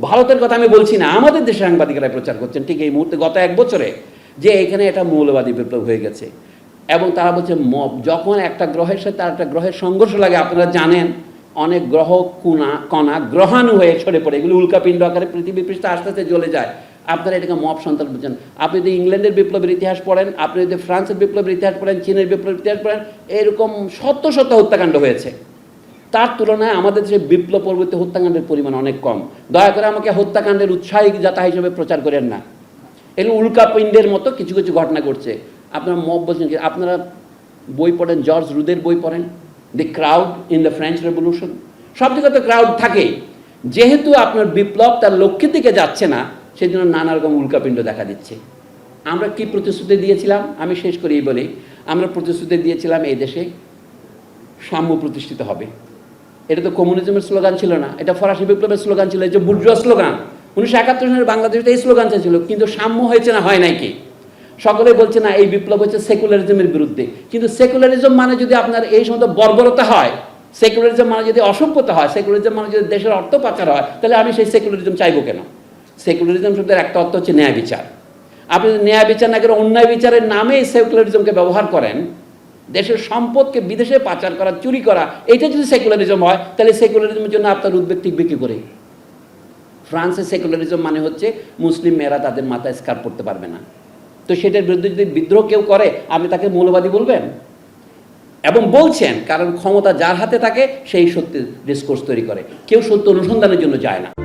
ভারতের কথা আমি বলছি না, আমাদের দেশের সাংবাদিকরা প্রচার করছেন ঠিক এই মুহূর্তে, গত এক বছরে, যে এখানে এটা মৌলবাদী বিপ্লব হয়ে গেছে। এবং তারা বলছে যখন একটা গ্রহের সাথে আর একটা গ্রহের সংঘর্ষ লাগে, আপনারা জানেন, অনেক গ্রহ কুনা, কণা গ্রহাণু হয়ে ছড়ে পড়ে, এগুলো উল্কাপিণ্ড আকারে পৃথিবী পৃষ্ঠে আস্তে আস্তে জ্বলে যায়। আপনারা এটাকে মব সন্তান বলছেন। আপনি যদি ইংল্যান্ডের বিপ্লবের ইতিহাস পড়েন, আপনি যদি ফ্রান্সের বিপ্লবের ইতিহাস পড়েন, চীনের বিপ্লবের ইতিহাস পড়েন, এরকম শত শত হত্যাকাণ্ড হয়েছে। তার তুলনায় আমাদের দেশে বিপ্লব পরবর্তী হত্যাকাণ্ডের পরিমাণ অনেক কম। দয়া করে আমাকে হত্যাকাণ্ডের উৎসাহী যাতা হিসেবে প্রচার করেন না। এগুলো উল্কাপিণ্ডের মতো কিছু কিছু ঘটনা ঘটছে। আপনারা মব বলছেন কি, আপনারা বই পড়েন, জর্জ রুদের বই পড়েন, the crowd in the French revolution. সব জায়গায় তো ক্রাউড থাকেই। যেহেতু আপনার বিপ্লব তার লক্ষ্যের দিকে যাচ্ছে না সেই জন্য নানা রকম উল্কাপিণ্ড দেখা দিচ্ছে। আমরা কি প্রতিশ্রুতি দিয়েছিলাম? আমি শেষ করেই বলি, আমরা প্রতিশ্রুতি দিয়েছিলাম এই দেশে সাম্য প্রতিষ্ঠিত হবে। এটা তো কমিউনিজমের স্লোগান ছিল না, এটা ফরাসি বিপ্লবের স্লোগান ছিল যে বুর্জুয়া স্লোগান। উনিশশো একাত্তর সালের বাংলাদেশে এই স্লোগানটা ছিল, কিন্তু সাম্য হয়েছে না, হয় নাই কি? সকলে বলছে, না, এই বিপ্লব হচ্ছে সেকুলারিজমের বিরুদ্ধে। কিন্তু সেকুলারিজম মানে যদি আপনার এই সমস্ত বর্বরতা হয়, সেকুলারিজম মানে যদি অসভ্যতা হয়, সেকুলারিজম মানে যদি দেশের অর্থ পাচার হয়, তাহলে আমি সেই সেকুলারিজম চাইব কেন? সেকুলারিজম শব্দের একটা অর্থ হচ্ছে ন্যায় বিচার। আপনি ন্যায় বিচার না করে অন্যায় বিচারের নামে সেকুলারিজমকে ব্যবহার করেন দেশের সম্পদকে বিদেশে পাচার করা, চুরি করা, এটা যদি সেকুলারিজম হয়, তাহলে সেকুলারিজমের জন্য আপনার উদ্বেগ টিকবে কি করে? ফ্রান্সে সেকুলারিজম মানে হচ্ছে মুসলিম মেয়েরা তাদের মাথায় স্কার্প পড়তে পারবে না। তো সেটার বিরুদ্ধে যদি বিদ্রোহ কেউ করে আপনি তাকে মৌলবাদী বলবেন? এবং বলছেন, কারণ ক্ষমতা যার হাতে থাকে, সেই সত্যি ডিসকোর্স তৈরি করে। কেউ সত্য অনুসন্ধানের জন্য যায় না।